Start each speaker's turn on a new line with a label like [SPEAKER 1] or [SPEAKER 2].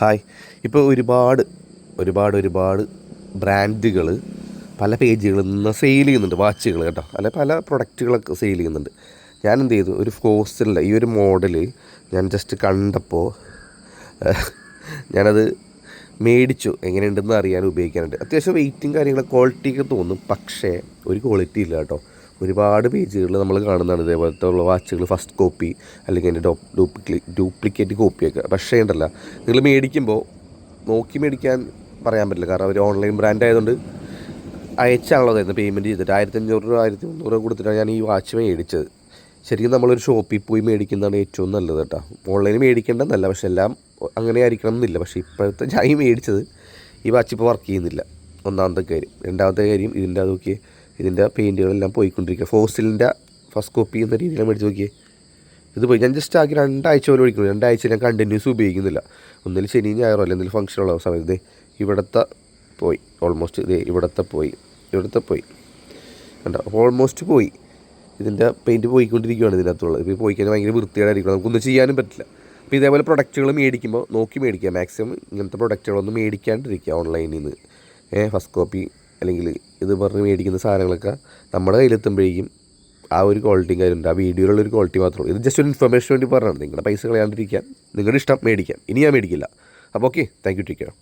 [SPEAKER 1] Hi ഇപ്പോൾ ഒരുപാട് ഒരുപാട് ഒരുപാട് ബ്രാൻഡുകൾ പല പേജുകളിൽ നിന്ന് സെയിൽ ചെയ്യുന്നുണ്ട് വാച്ചുകൾ കേട്ടോ. അല്ലെ പല പ്രൊഡക്റ്റുകളൊക്കെ സെയിൽ ചെയ്യുന്നുണ്ട്. ഞാൻ എന്ത് ചെയ്തു? ഒരു ഫോസിലിന്റെ ഈ ഒരു മോഡൽ ഞാൻ ജസ്റ്റ് കണ്ടപ്പോൾ ഞാനത് മേടിച്ചു. എങ്ങനെയുണ്ടെന്ന് അറിയാൻ ഉപയോഗിക്കാനുണ്ട് അത്യാവശ്യം വെയിറ്റും കാര്യങ്ങളും ക്വാളിറ്റിയൊക്കെ തോന്നും. പക്ഷേ ഒരു ക്വാളിറ്റി ഇല്ല കേട്ടോ. ഒരുപാട് പേജുകളിൽ നമ്മൾ കാണുന്നതാണ് ഇതേപോലത്തെ ഉള്ള വാച്ചുകൾ ഫസ്റ്റ് കോപ്പി അല്ലെങ്കിൽ അതിന്റെ ഡ്യൂപ്ലിക്കേറ്റ് ഡ്യൂപ്ലിക്കേറ്റ് കോപ്പിയൊക്കെ പക്ഷേ ഉണ്ടല്ല നിങ്ങൾ മേടിക്കുമ്പോൾ നോക്കി മേടിക്കാൻ പറയാൻ പറ്റില്ല. കാരണം അവർ ഓൺലൈൻ ബ്രാൻഡ് ആയതുകൊണ്ട് അയച്ചാണല്ലോ തരുന്നത് പേയ്മെന്റ് ചെയ്തിട്ട്. ആയിരത്തി അഞ്ഞൂറ് രൂപ ആയിരത്തി മുന്നൂറ് രൂപ കൊടുത്തിട്ടാണ് ഞാൻ ഈ വാച്ച് മേടിച്ചത്. ശരിക്കും നമ്മളൊരു ഷോപ്പിൽ പോയി മേടിക്കുന്നതാണ് ഏറ്റവും നല്ലത് കേട്ടോ. ഓൺലൈനിൽ നല്ല പക്ഷെ എല്ലാം അങ്ങനെ ആയിരിക്കണം എന്നില്ല. പക്ഷേ ഇപ്പോഴത്തെ ഞാൻ ഈ മേടിച്ചത് ഈ വാച്ച് ഇപ്പോൾ വർക്ക് ചെയ്യുന്നില്ല. ഒന്നാമത്തെ കാര്യം. രണ്ടാമത്തെ കാര്യം ഇതിന്റെ അതൊക്കെ ഇതിന്റെ പെയിന്റുകളെല്ലാം പോയിക്കൊണ്ടിരിക്കുക. ഫോസിലിന്റെ ഫസ്റ്റ് കോപ്പി എന്ന രീതിയിലാണ് മേടിച്ച് നോക്കിയേ. ഇത് പോയി. ഞാൻ ജസ്റ്റ് ആക്കി രണ്ടാഴ്ച പോലും ഒഴിക്കുന്നു രണ്ടാഴ്ച ഞാൻ കണ്ടിന്യൂസ് ഉപയോഗിക്കുന്നില്ല. ഒന്നിൽ ശനി ഞായറോ അല്ലെങ്കിൽ എന്തെങ്കിലും ഫംഗ്ഷനുള്ള സമയത്ത് ഇവിടുത്തെ പോയി. ഓൾമോസ്റ്റ് ഇതേ ഇവിടുത്തെ പോയി. ഇവിടുത്തെ പോയി. കണ്ടോ? അപ്പോൾ ഓൾമോസ്റ്റ് പോയി. ഇതിന്റെ പെയിന്റ് പോയിക്കൊണ്ടിരിക്കുകയാണ് ഇതിനകത്തുള്ളത്. ഇപ്പോൾ പോയി കഴിഞ്ഞാൽ ഭയങ്കര വൃത്തികേടായിരിക്കണം നമുക്കൊന്നും ചെയ്യാനും പറ്റില്ല. അപ്പോൾ ഇതേപോലെ പ്രൊഡക്റ്റുകൾ മേടിക്കുമ്പോൾ നോക്കി മേടിക്കുക. മാക്സിമം ഇങ്ങനത്തെ പ്രൊഡക്റ്റുകളൊന്നും മേടിക്കാണ്ടിരിക്കുക ഓൺലൈനിൽ നിന്ന് ഫസ്റ്റ് കോപ്പി അല്ലെങ്കിൽ ഇത് പറഞ്ഞ് മേടിക്കുന്ന സാധനങ്ങളൊക്കെ നമ്മുടെ കയ്യിലെത്തുമ്പോഴേക്കും ആ ഒരു ക്വാളിറ്റിയും കാര്യമുണ്ട്. ആ വീഡിയോയിലുള്ള ഒരു ക്വാളിറ്റി മാത്രമേ ഇത് ജസ്റ്റ് ഒരു ഇൻഫർമേഷൻ വേണ്ടി പറഞ്ഞാണ് നിങ്ങളുടെ പൈസ കളയാണ്ടിരിക്കാൻ. നിങ്ങളുടെ ഇഷ്ടം മേടിക്കാം. ഇനി ഞാൻ മേടിക്കില്ല. അപ്പോൾ okay thank you take care